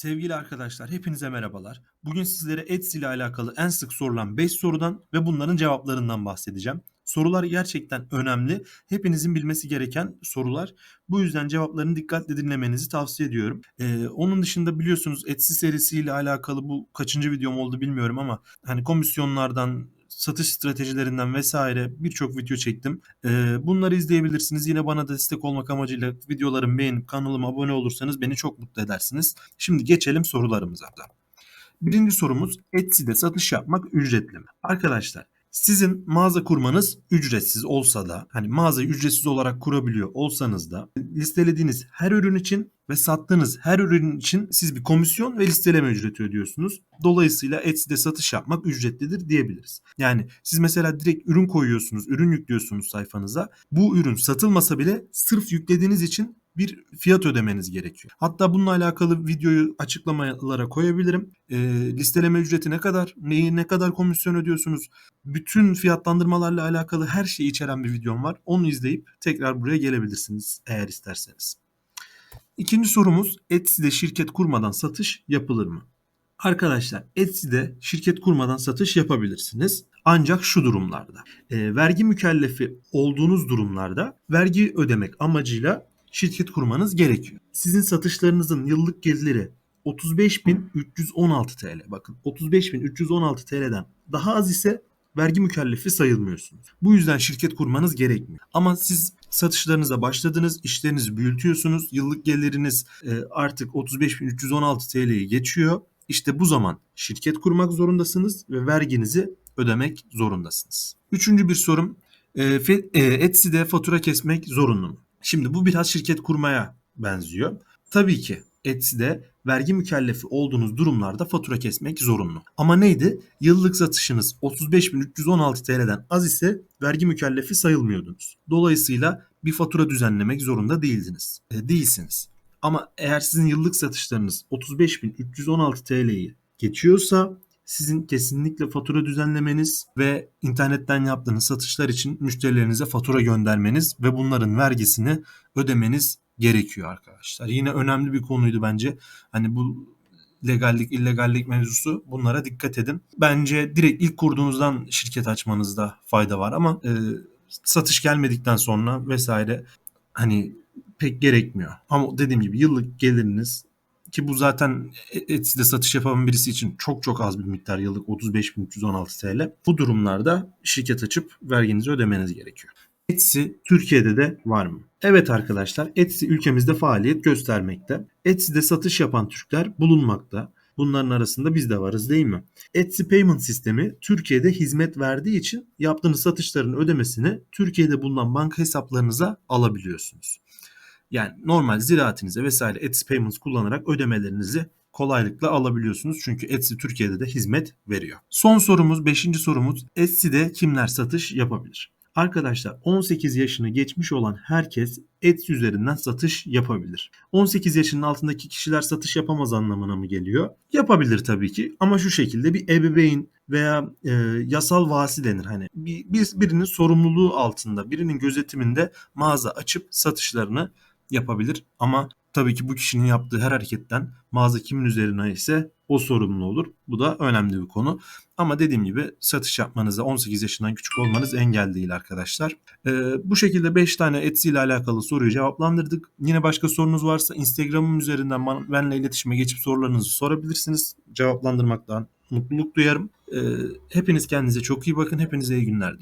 Sevgili arkadaşlar, hepinize merhabalar. Bugün sizlere Etsy ile alakalı en sık sorulan 5 sorudan ve bunların cevaplarından bahsedeceğim. Sorular gerçekten önemli. Hepinizin bilmesi gereken sorular. Bu yüzden cevaplarını dikkatle dinlemenizi tavsiye ediyorum. Ee, onun dışında biliyorsunuz Etsy serisiyle alakalı bu kaçıncı videom oldu bilmiyorum ama hani komisyonlardan satış stratejilerinden vesaire birçok video çektim. Ee, bunları izleyebilirsiniz. Yine bana da destek olmak amacıyla videolarımı beğenip kanalıma abone olursanız beni çok mutlu edersiniz. Şimdi geçelim sorularımıza. Birinci sorumuz Etsy'de satış yapmak ücretli mi? Arkadaşlar sizin mağaza kurmanız ücretsiz olsa da hani mağazayı ücretsiz olarak kurabiliyor olsanız da listelediğiniz her ürün için ve sattığınız her ürün için siz bir komisyon ve listeleme ücreti ödüyorsunuz. Dolayısıyla Etsy'de satış yapmak ücretlidir diyebiliriz. Yani siz mesela direkt ürün koyuyorsunuz, ürün yüklüyorsunuz sayfanıza. Bu ürün satılmasa bile sırf yüklediğiniz için bir fiyat ödemeniz gerekiyor. Hatta bununla alakalı videoyu açıklamalara koyabilirim. E, listeleme ücreti ne kadar, neyi ne kadar komisyon ödüyorsunuz, bütün fiyatlandırmalarla alakalı her şeyi içeren bir videom var. Onu izleyip tekrar buraya gelebilirsiniz eğer isterseniz. İkinci sorumuz Etsy'de şirket kurmadan satış yapılır mı? Arkadaşlar Etsy'de şirket kurmadan satış yapabilirsiniz. Ancak şu durumlarda. E, vergi mükellefi olduğunuz durumlarda vergi ödemek amacıyla şirket kurmanız gerekiyor. Sizin satışlarınızın yıllık geliri 35.316 TL. Bakın 35.316 TL'den daha az ise vergi mükellefi sayılmıyorsunuz. Bu yüzden şirket kurmanız gerekmiyor. Ama siz satışlarınıza başladınız, işlerinizi büyütüyorsunuz, yıllık geliriniz e, artık 35.316 TL'yi geçiyor. İşte bu zaman şirket kurmak zorundasınız ve verginizi ödemek zorundasınız. Üçüncü bir sorum, e, Etsy'de fatura kesmek zorunlu mu? Şimdi bu biraz şirket kurmaya benziyor. Tabii ki Etsy'de vergi mükellefi olduğunuz durumlarda fatura kesmek zorunlu. Ama neydi? Yıllık satışınız 35.316 TL'den az ise vergi mükellefi sayılmıyordunuz. Dolayısıyla bir fatura düzenlemek zorunda değildiniz. E, değilsiniz. Ama eğer sizin yıllık satışlarınız 35.316 TL'yi geçiyorsa sizin kesinlikle fatura düzenlemeniz ve internetten yaptığınız satışlar için müşterilerinize fatura göndermeniz ve bunların vergisini ödemeniz gerekiyor arkadaşlar. Yine önemli bir konuydu bence. Hani bu legallik, illegallik mevzusu bunlara dikkat edin. Bence direkt ilk kurduğunuzdan şirket açmanızda fayda var ama e, satış gelmedikten sonra vesaire hani pek gerekmiyor. Ama dediğim gibi yıllık geliriniz ki bu zaten Etsy'de satış yapan birisi için çok çok az bir miktar yıllık 35.316 TL. Bu durumlarda şirket açıp verginizi ödemeniz gerekiyor. Etsy Türkiye'de de var mı? Evet arkadaşlar Etsy ülkemizde faaliyet göstermekte. Etsy'de satış yapan Türkler bulunmakta. Bunların arasında biz de varız değil mi? Etsy Payment sistemi Türkiye'de hizmet verdiği için yaptığınız satışların ödemesini Türkiye'de bulunan banka hesaplarınıza alabiliyorsunuz. Yani normal ziraatinize vesaire Etsy Payments kullanarak ödemelerinizi kolaylıkla alabiliyorsunuz. Çünkü Etsy Türkiye'de de hizmet veriyor. Son sorumuz, 5. sorumuz Etsy'de kimler satış yapabilir? Arkadaşlar 18 yaşını geçmiş olan herkes Etsy üzerinden satış yapabilir. 18 yaşının altındaki kişiler satış yapamaz anlamına mı geliyor? Yapabilir tabii ki ama şu şekilde bir ebeveyn veya e, yasal vasi denir. Hani bir, bir, birinin sorumluluğu altında, birinin gözetiminde mağaza açıp satışlarını yapabilir. Ama tabii ki bu kişinin yaptığı her hareketten mağaza kimin üzerine ise o sorumlu olur. Bu da önemli bir konu. Ama dediğim gibi satış yapmanıza 18 yaşından küçük olmanız engel değil arkadaşlar. Ee, bu şekilde 5 tane Etsy ile alakalı soruyu cevaplandırdık. Yine başka sorunuz varsa Instagram'ım üzerinden benimle iletişime geçip sorularınızı sorabilirsiniz. Cevaplandırmaktan mutluluk duyarım. Ee, hepiniz kendinize çok iyi bakın. Hepinize iyi günler.